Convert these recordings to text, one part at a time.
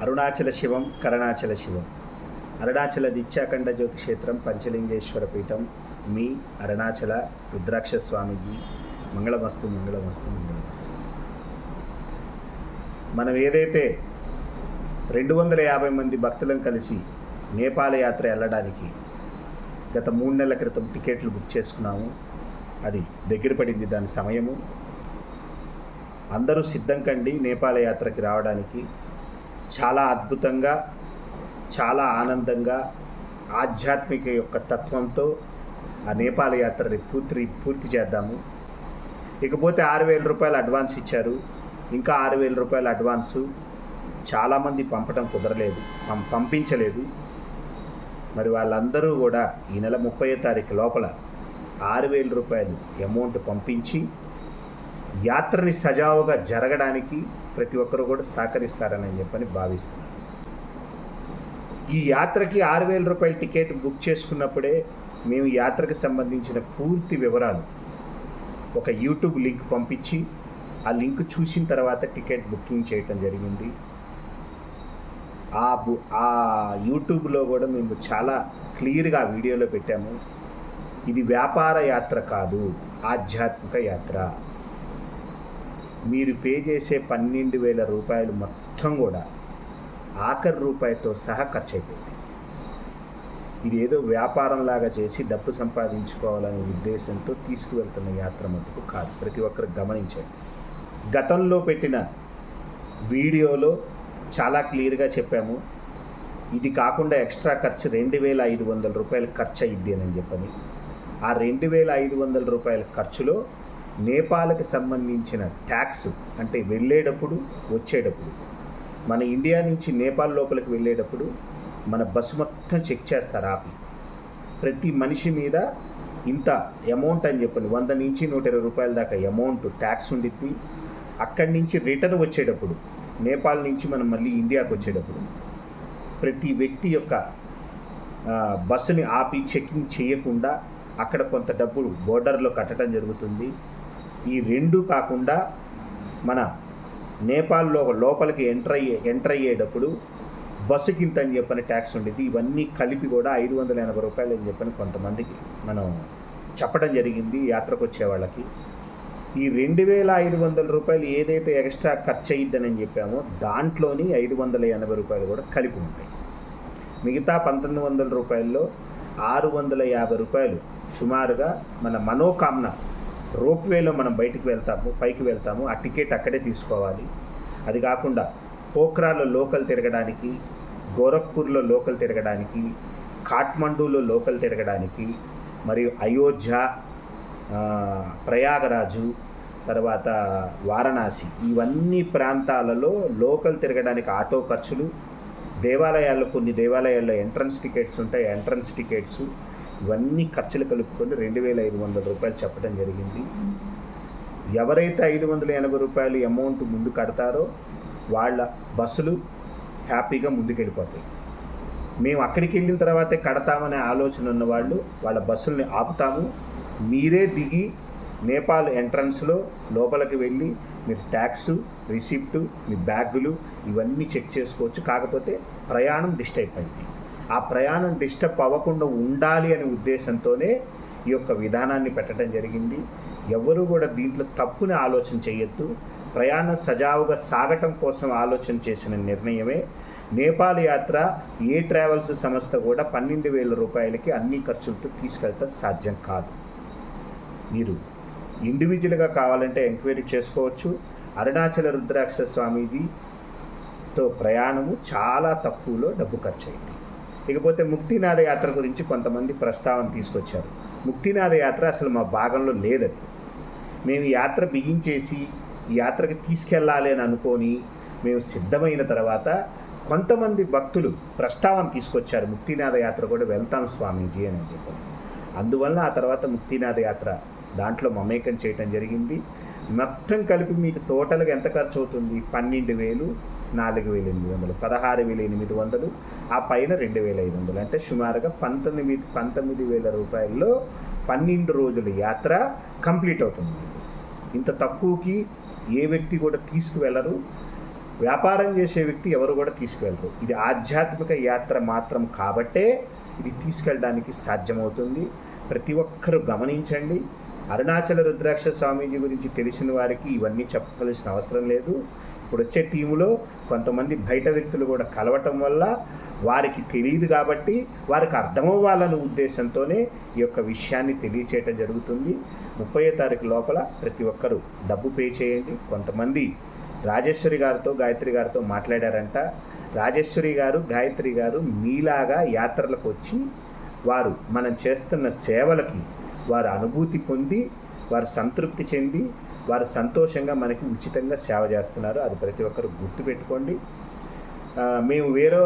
అరుణాచల శివం కరుణాచల శివం. అరుణాచల దిత్యాఖండ జ్యోతి క్షేత్రం పంచలింగేశ్వర పీఠం మీ అరుణాచల రుద్రాక్ష స్వామిజీ. మంగళమస్తు మంగళమస్తు మంగళమస్తు. మనం ఏదైతే రెండు వందల యాభై మంది భక్తులను కలిసి నేపాల యాత్ర వెళ్ళడానికి గత మూడు నెలల క్రితం టికెట్లు బుక్ చేసుకున్నాము. అది దగ్గర పడింది దాని సమయము. అందరూ సిద్ధం కండి నేపాల యాత్రకి రావడానికి చాలా అద్భుతంగా చాలా ఆనందంగా ఆధ్యాత్మిక యొక్క తత్వంతో ఆ నేపాల యాత్రని పూర్తి పూర్తి చేద్దాము. ఇకపోతే ఆరు వేల రూపాయలు అడ్వాన్స్ ఇచ్చారు. ఇంకా ఆరు వేల రూపాయల అడ్వాన్సు చాలామంది పంపటం కుదరలేదు. పం పంపించలేదు. మరి వాళ్ళందరూ కూడా ఈ నెల ముప్పై తారీఖు లోపల ఆరు వేల రూపాయలు అమౌంట్ పంపించి యాత్రని సజావుగా జరగడానికి ప్రతి ఒక్కరు కూడా సహకరిస్తారని చెప్పని భావిస్తున్నాను ఈ యాత్రకి ఆరు వేల రూపాయల టికెట్ బుక్ చేసుకున్నప్పుడే మేము యాత్రకు సంబంధించిన పూర్తి వివరాలు ఒక యూట్యూబ్ లింక్ పంపించి ఆ లింక్ చూసిన తర్వాత టికెట్ బుకింగ్ చేయటం జరిగింది. ఆ బు ఆ యూట్యూబ్లో కూడా మేము చాలా క్లియర్గా వీడియోలో పెట్టాము. ఇది వ్యాపార యాత్ర కాదు ఆధ్యాత్మిక యాత్ర. మీరు పే చేసే పన్నెండు వేల రూపాయలు మొత్తం కూడా ఆఖరి రూపాయితో సహా ఖర్చు అయిపోయింది ఇది ఏదో వ్యాపారంలాగా చేసి డబ్బు సంపాదించుకోవాలనే ఉద్దేశంతో తీసుకువెళ్తున్న యాత్ర మటుకు కాదు. ప్రతి ఒక్కరు గమనించండి. గతంలో పెట్టిన వీడియోలో చాలా క్లియర్గా చెప్పాము. ఇది కాకుండా ఎక్స్ట్రా ఖర్చు రెండు వేల ఐదు వందల రూపాయలు ఖర్చు అయ్యిద్ది అని చెప్పని. ఆ రెండు వేల ఐదు వందల రూపాయల ఖర్చులో నేపాల్కి సంబంధించిన ట్యాక్స్ అంటే వెళ్ళేటప్పుడు వచ్చేటప్పుడు మన ఇండియా నుంచి నేపాల్ లోపలికి వెళ్ళేటప్పుడు మన బస్సు మొత్తం చెక్ చేస్తారు ఆపి ప్రతి మనిషి మీద ఇంత అమౌంట్ అని చెప్పండి వంద నుంచి నూట ఇరవై రూపాయల దాకా అమౌంట్ ట్యాక్స్ ఉండిద్ది. అక్కడి నుంచి రిటర్న్ వచ్చేటప్పుడు నేపాల్ నుంచి మనం మళ్ళీ ఇండియాకి వచ్చేటప్పుడు ప్రతి వ్యక్తి యొక్క బస్సుని ఆపి చెకింగ్ చేయకుండా అక్కడ కొంత డబ్బు బోర్డర్లో కట్టడం జరుగుతుంది. ఈ రెండు కాకుండా మన నేపాల్లో లోపలికి ఎంటర్ అయ్యే ఎంటర్ అయ్యేటప్పుడు బస్సుకి ఇంత అని చెప్పని ట్యాక్స్ ఉండేది ఇవన్నీ కలిపి కూడా ఐదు వందల ఎనభై రూపాయలు అని చెప్పని కొంతమందికి మనం చెప్పడం జరిగింది యాత్రకు వచ్చే వాళ్ళకి. ఈ రెండు వేల ఐదు వందల రూపాయలు ఏదైతే ఎక్స్ట్రా ఖర్చు అయ్యిద్దని చెప్పామో దాంట్లోని ఐదు వందల ఎనభై రూపాయలు కూడా కలిపి ఉంటాయి. మిగతా పంతొమ్మిది వందల రూపాయల్లో ఆరు వందల యాభై రూపాయలు సుమారుగా మన మనోకామన రోప్వేలో మనం బయటికి వెళ్తాము పైకి వెళ్తాము ఆ టికెట్ అక్కడే తీసుకోవాలి. అది కాకుండా పోఖ్రాలో లోకల్ తిరగడానికి గోరఖ్పూర్లో లోకల్ తిరగడానికి కాఠ్మండూలో లోకల్ తిరగడానికి మరియు అయోధ్య ప్రయాగరాజు తర్వాత వారణాసి ఇవన్నీ ప్రాంతాలలో లోకల్ తిరగడానికి ఆటో ఖర్చులు దేవాలయాల్లో కొన్ని దేవాలయాల్లో ఎంట్రన్స్ టికెట్స్ ఉంటాయి ఎంట్రన్స్ టికెట్స్ ఇవన్నీ ఖర్చులు కలుపుకొని రెండు వేల ఐదు వందల రూపాయలు చెప్పడం జరిగింది. ఎవరైతే ఐదు వందల ఎనభై రూపాయలు అమౌంట్ ముందు కడతారో వాళ్ళ బస్సులు హ్యాపీగా ముందుకెళ్ళిపోతాయి. మేము అక్కడికి వెళ్ళిన తర్వాతే కడతామనే ఆలోచన ఉన్న వాళ్ళు వాళ్ళ బస్సుల్ని ఆపుతాము. మీరే దిగి నేపాల్ ఎంట్రన్స్లో లోపలికి వెళ్ళి మీరు ట్యాక్స్ రిసిప్ట్ మీ బ్యాగులు ఇవన్నీ చెక్ చేసుకోవచ్చు. కాకపోతే ప్రయాణం డిస్టర్బ్ అయింది. ఆ ప్రయాణం డిస్టర్బ్ అవ్వకుండా ఉండాలి అనే ఉద్దేశంతోనే ఈ యొక్క విధానాన్ని పెట్టడం జరిగింది. ఎవరు కూడా దీంట్లో తప్పుని ఆలోచన చేయొద్దు. ప్రయాణం సజావుగా సాగటం కోసం ఆలోచన చేసిన నిర్ణయమే. నేపాల్ యాత్ర ఏ ట్రావెల్స్ సంస్థ కూడా పన్నెండు వేల రూపాయలకి అన్ని ఖర్చులతో తీసుకెళ్తాం సాధ్యం కాదు. మీరు ఇండివిజువల్గా కావాలంటే ఎంక్వైరీ చేసుకోవచ్చు. అరుణాచల రుద్రాక్ష స్వామీజీతో ప్రయాణము చాలా తక్కువలో డబ్బు ఖర్చు అయింది. ఇకపోతే ముక్తినాథ యాత్ర గురించి కొంతమంది ప్రస్తావన తీసుకొచ్చారు. ముక్తినాథ యాత్ర అసలు మా భాగంలో లేదది. మేము యాత్ర బిగించేసి యాత్రకి తీసుకెళ్ళాలి అని అనుకొని మేము సిద్ధమైన తర్వాత కొంతమంది భక్తులు ప్రస్తావన తీసుకొచ్చారు ముక్తినాథ యాత్ర కూడా వెళ్తాం స్వామీజీ అని చెప్పి. అందువల్ల ఆ తర్వాత ముక్తినాథ యాత్ర దాంట్లో మమేకం చేయటం జరిగింది. మొత్తం కలిపి మీకు టోటల్గా ఎంత ఖర్చు అవుతుంది పన్నెండు వేలు నాలుగు వేల ఎనిమిది వందలు. పదహారు వేల ఎనిమిది వందలు ఆ పైన రెండు వేల ఐదు వందలు. అంటే సుమారుగా పంతొమ్మిది పంతొమ్మిది వేల రూపాయల్లో పన్నెండు రోజుల యాత్ర కంప్లీట్ అవుతుంది. ఇంత తక్కువకి ఏ వ్యక్తి కూడా తీసుకువెళ్ళరు. వ్యాపారం చేసే వ్యక్తి ఎవరు కూడా తీసుకువెళ్ళరు. ఇది ఆధ్యాత్మిక యాత్ర మాత్రం కాబట్టే ఇది తీసుకెళ్ళడానికి సాధ్యమవుతుంది. ప్రతి ఒక్కరూ గమనించండి. అరుణాచల రుద్రాక్ష స్వామీజీ గురించి తెలిసిన వారికి ఇవన్నీ చెప్పవలసిన అవసరం లేదు. ఇప్పుడు వచ్చే టీములో కొంతమంది బయట వ్యక్తులు కూడా కలవటం వల్ల వారికి తెలియదు కాబట్టి వారికి అర్థమవ్వాలనే ఉద్దేశంతోనే ఈ యొక్క విషయాన్ని తెలియచేయటం జరుగుతుంది. ముప్పై తారీఖు లోపల ప్రతి ఒక్కరూ డబ్బు పే చేయండి. కొంతమంది రాజేశ్వరి గారితో గాయత్రి గారితో మాట్లాడారంట. రాజేశ్వరి గారు గాయత్రి గారు మీలాగా యాత్రలకు వచ్చి వారు మనం చేస్తున్న సేవలకి వారు అనుభూతి పొంది వారు సంతృప్తి చెంది వారు సంతోషంగా మనకి ఉచితంగా సేవ చేస్తున్నారు. అది ప్రతి ఒక్కరు గుర్తుపెట్టుకోండి. మేము వేరే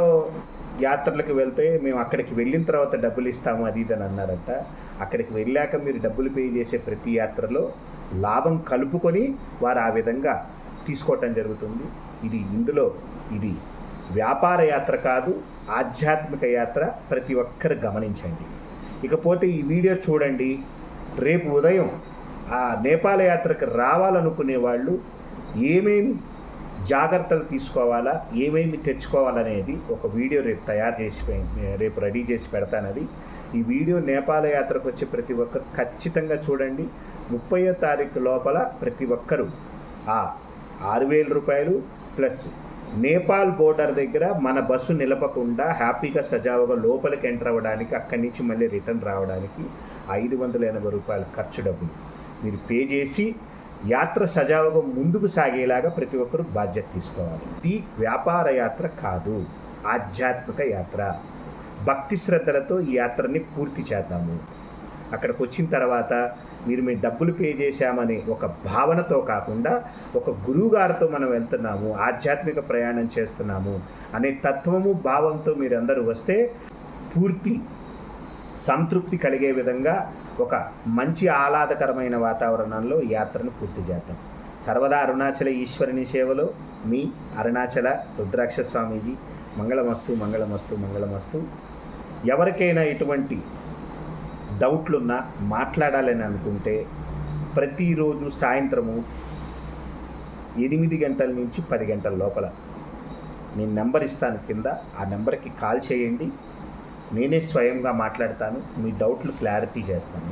యాత్రలకు వెళ్తే మేము అక్కడికి వెళ్ళిన తర్వాత డబ్బులు ఇస్తాము అది ఇది అని అన్నారంట. అక్కడికి వెళ్ళాక మీరు డబ్బులు పే చేసే ప్రతి యాత్రలో లాభం కలుపుకొని వారు ఆ విధంగా తీసుకోవటం జరుగుతుంది. ఇది ఇందులో ఇది వ్యాపార యాత్ర కాదు ఆధ్యాత్మిక యాత్ర ప్రతి ఒక్కరు గమనించండి. ఇకపోతే ఈ వీడియో చూడండి. రేపు ఉదయం ఆ నేపాల యాత్రకు రావాలనుకునే వాళ్ళు ఏమేమి జాగ్రత్తలు తీసుకోవాలా ఏమేమి తెచ్చుకోవాలనేది ఒక వీడియో రేపు తయారు చేసి రేపు రెడీ చేసి పెడతానది ఈ వీడియో నేపాల యాత్రకు వచ్చే ప్రతి ఒక్కరు ఖచ్చితంగా చూడండి. ముప్పయో తారీఖు లోపల ప్రతి ఒక్కరూ ఆ ఆరు వేల రూపాయలు ప్లస్ నేపాల్ బోర్డర్ దగ్గర మన బస్సు నిలపకుండా హ్యాపీగా సజావుగా లోపలికి ఎంటర్ అవ్వడానికి అక్కడి నుంచి మళ్ళీ రిటర్న్ రావడానికి ఐదు వందల ఎనభై రూపాయలు ఖర్చు డబ్బులు. మీరు పే చేసి యాత్ర సజావుగా ముందుకు సాగేలాగా ప్రతి ఒక్కరూ బాధ్యత తీసుకోవాలి. ఇది వ్యాపార యాత్ర కాదు ఆధ్యాత్మిక యాత్ర. భక్తి శ్రద్ధలతో ఈ యాత్రని పూర్తి చేద్దాము. అక్కడికి వచ్చిన తర్వాత మీరు మీ డబ్బులు పే చేశామనే ఒక భావనతో కాకుండా ఒక గురువుగారితో మనం వెళ్తున్నాము ఆధ్యాత్మిక ప్రయాణం చేస్తున్నాము అనే తత్వము భావంతో మీరందరూ వస్తే పూర్తి సంతృప్తి కలిగే విధంగా ఒక మంచి ఆహ్లాదకరమైన వాతావరణంలో యాత్రను పూర్తి చేద్దాం. సర్వదా అరుణాచల ఈశ్వరుని సేవలో మీ అరుణాచల రుద్రాక్ష స్వామీజీ మంగళమస్తు మంగళమస్తు మంగళమస్తు. ఎవరికైనా ఇటువంటి డౌట్లున్నా మాట్లాడాలని అనుకుంటే ప్రతిరోజు సాయంత్రము ఎనిమిది గంటల నుంచి పది గంటల లోపల. నేను నెంబర్ ఇస్తాను కింద ఆ నెంబర్కి కాల్ చేయండి. నేనే స్వయంగా మాట్లాడతాను మీ డౌట్లు క్లారిటీ చేస్తాను.